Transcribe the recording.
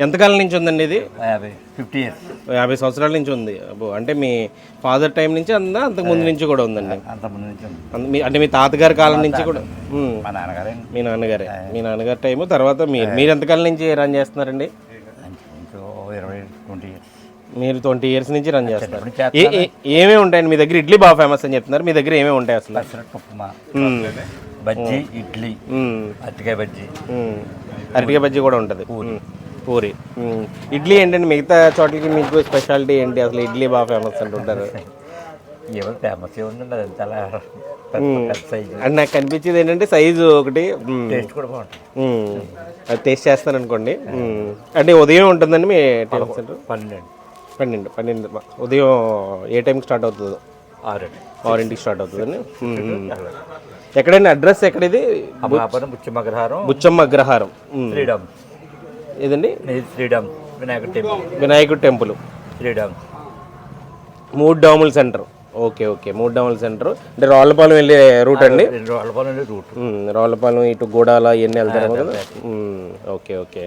ఎంతకాలం నుంచి ఉందండి ఇది? యాభై ఫిఫ్టీ ఇయర్స్. యాభై సంవత్సరాల నుంచి ఉంది. అబ్బో అంటే మీ ఫాదర్ టైం నుంచి అందా అంతకు ముందు నుంచి కూడా ఉందండి? అంత ముందు నుంచి ఉంది. అంద- మీ- అంటే మీ తాతగారి కాలం నుంచి కూడా? ఉమ్. మా నాన్నగారే. మీ నాన్నగారే. మీ నాన్నగారి టైము తర్వాత మీరు మీరు ఎంతకాలం నుంచి రన్ చేస్తున్నారండి? ఇంకో ఇరవై ట్వంటీ ఇయర్స్. మీరు ట్వంటీ ఇయర్స్ నుంచి రన్ చేస్తున్నారు. చిన్నప్పటి ఏ ఏ- ఏమేమి ఉంటాయండి? మీ దగ్గర ఇడ్లీ బాగా ఫేమస్ అని చెప్తున్నారు. మీ దగ్గర ఏమేమి ఉంటాయి అసలు? పెసరట్టు ఉప్మా బజ్జీ ఇడ్లీ ఉమ్, అరటికాయ బజ్జీ. ఉమ్. అరటికాయ బజ్జీ కూడా ఉంటుంది. ఉమ్, పూరి. ఇడ్లీ ఏంటండి? మిగతా చోట్లకి మీకు స్పెషాలిటీ ఏంటి? అసలు ఇడ్లీ బాగా ఫేమస్ అంటుంటారు ఏమో ఫేమస్ ఏముందండి అది చాలా అండ్ నాకు కనిపించేది ఏంటంటే సైజు ఒకటి టేస్ట్ కూడా బాగుంటుంది. అది టేస్ట్ చేస్తాను అనుకోండి. అంటే ఉదయం ఉంటుందండి మీ టిఫిన్ సెంటర్ పన్నెండు. పన్నెండు పన్నెండు. ఉదయం ఏ టైంకి స్టార్ట్ అవుతుందో? ఆరు ఆరింటికి స్టార్ట్ అవుతుందండి. ఎక్కడండి? అడ్రస్ ఎక్కడిది? అమలాపురం బుచ్చిమగ్రహారం బుచ్చమ్మ అగ్రహారం. ఏదండి? శ్రీడమ్ వినాయక టెంపుల్. వినాయకుడు టెంపుల్. శ్రీడమ్ మూడు డాముల సెంటర్. Okay okay. మూడు డాముల సెంటర్. అంటే రావులపాలెం వెళ్ళే రూట్ అండి? వాళ్ళ రూట్. రావులపాలెం ఇటు గూడాల ఇవన్నీ వెళ్తారు కదా? Okay okay.